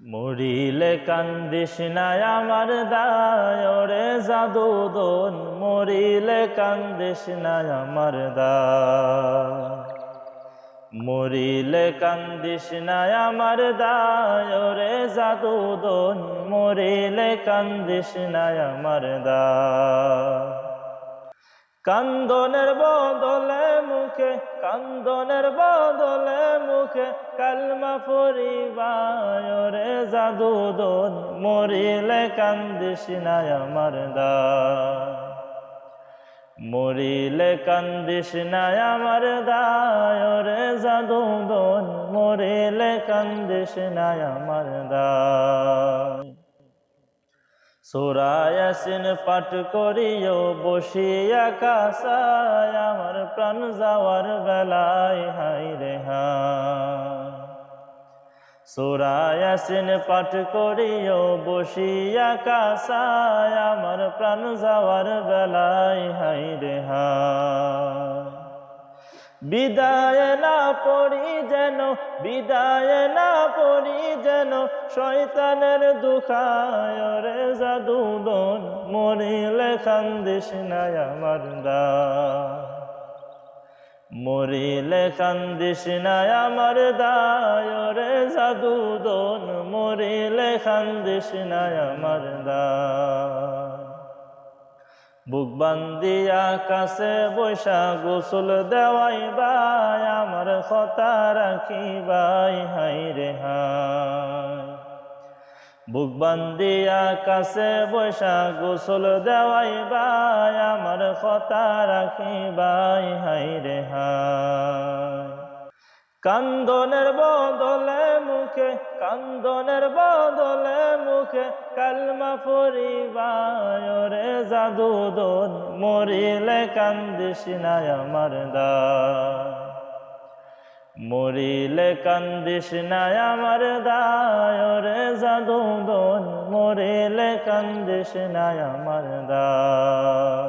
মরিলে কান্দিস নাই আমার দায়, ওরে জাদু দোন, মরিলে কান্দিস নাই আমার দায়। মরিলে কান্দিস নাই আমার দায়, ওরে জাদু দোন, মরিলে কান্দিস নাই আমার দায়। কান্দনের বদলে মুখে, কান্দনের বদলে মুখে কালমা পরিবায়রে জাদু দোন, মরিলে কান্দিস নাই আমার দা মরিলে কান্দিস নাই আমার দায় রে জাদু দোন, মরিলে কান্দিস নাই আমার দায়। সুরায়াসিন পাঠ করিও, বসিয়া কাসায় আমার প্রাণ যাওয়ার বেলায় হাই রে সুরায়াসিন পাঠ করিও, বসিয়া কাসায় আমার প্রাণ যাওয়ার বেলায় হাই রে বিদায় না পড়ি যেন, বিদায় না পড়ি যেন, শয়তানের দুখায় রে জাদুদন মরিলে কান্দিস নাই আমার দা মরিলে কান্দিস নাই আমার দায় রে জাদুদন মরিলে কান্দিস নাই আমার দায়। বুক বান্দিয়া কাছে বৈশা গোসল দেওয়াই বাই আমার কথা রাখি বাই হাই রে হাই। বুক বান্দিয়া কাছে বৈশা গোসল দেওয়াই বাই আমার কথা রাখি বাই হাই রে হাই। কান্দনের বদলে মুখে, কান্দনের বদলে মুখে, কালমা পরিবায় রে জাদু দোন, মরিলে কান্দিস নাই আমার দা মরিলে কান্দিস নাই আমার দায় রে জাদু দোন, মরিলে কান্দিস নাই আমার দায়